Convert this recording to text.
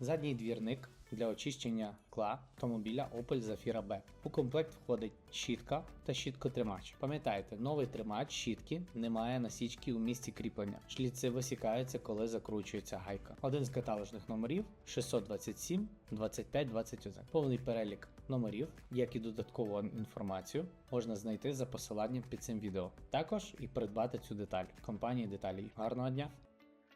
Задній двірник для очищення кла автомобіля Opel Zafira B. У комплект входить щітка та щіткотримач. Пам'ятайте, новий тримач щітки не має насічки у місці кріплення. Шліци висікаються, коли закручується гайка. Один з каталожних номерів 627 25 21. Повний перелік номерів, як і додаткову інформацію, можна знайти за посиланням під цим відео. Також і придбати цю деталь компанії деталі. Гарного дня!